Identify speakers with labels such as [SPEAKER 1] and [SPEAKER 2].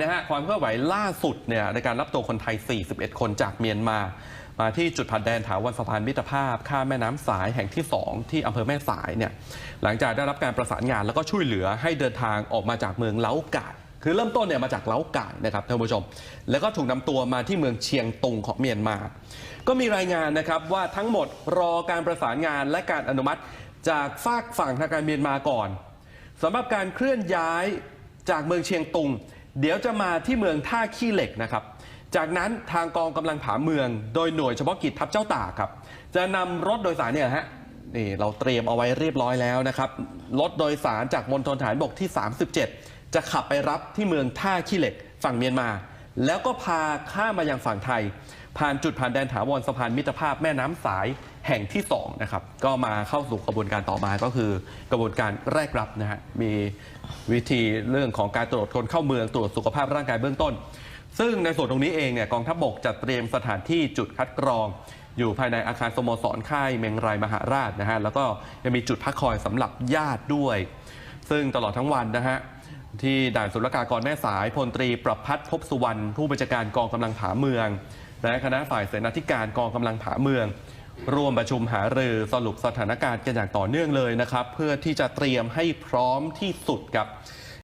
[SPEAKER 1] นะฮะความเคลื่อนไหวล่าสุดเนี่ยในการรับตัวคนไทย 41 คนจากเมียนมา มาที่จุดผ่านแดนถาวรสะพานมิตรภาพ ข้ามแม่น้ำสายแห่งที่ 2 ที่อำเภอแม่สายเนี่ยหลังจากได้รับการประสานงานแล้วก็ช่วยเหลือให้เดินทางออกมาจากเมืองเล้ากาดคือเริ่มต้นเนี่ยมาจากเล้ากาดนะครับท่านผู้ชม แล้วก็ถูกนำตัวมาที่เมืองเชียงตุงของเมียนมา ก็มีรายงานนะครับว่าทั้งหมดรอการประสานงานและการอนุมัติจากฝากฝั่งทางการเมียนมาก่อนสำหรับการเคลื่อนย้ายจากเมืองเชียงตุง เดี๋ยวจะมาที่เมืองท่าขี้เหล็กนะครับ จากนั้นทางกองกำลังผาเมือง โดยหน่วยเฉพาะกิจทัพเจ้าตากครับ จะนำรถโดยสารเนี่ยฮะนี่เราเตรียมเอาไว้เรียบร้อยแล้วนะครับ รถโดยสารจากมณฑลฐานบกที่ 37 จะขับไปรับที่เมืองท่าขี้เหล็กฝั่งเมียนมา แล้วก็พาข้ามมายังฝั่งไทย ผ่านจุดผ่านแดนถาวรสะพานมิตรภาพแม่น้ำสายแห่งที่2นะครับก็มาเข้าสู่กระบวนการต่อมาก็คือกระบวนการแรกรับนะฮะมีวิธีเรื่องของการตรวจคนเข้าเมืองตรวจสุขภาพร่างกายเบื้องต้น ซึ่งในส่วนตรงนี้เองเนี่ยกองทัพบกจัดเตรียมสถานที่จุดคัดกรอง อยู่ภายในอาคารสโมสรค่ายเมงรายมหาราชนะฮะแล้วก็ยังมีจุดพักคอยสำหรับญาติด้วย ซึ่งตลอดทั้งวันนะฮะ ที่ด่านศุลกากรแม่สายพลตรีประพัฒน์พบสุวรรณผู้บัญชาการกองกำลังผาเมือง และคณะฝ่ายเสนาธิการกองกำลังผาเมือง ร่วมประชุมหารือสรุปสถานการณ์กันอย่างต่อเนื่องเลยนะครับ เพื่อที่จะเตรียมให้พร้อมที่สุดครับ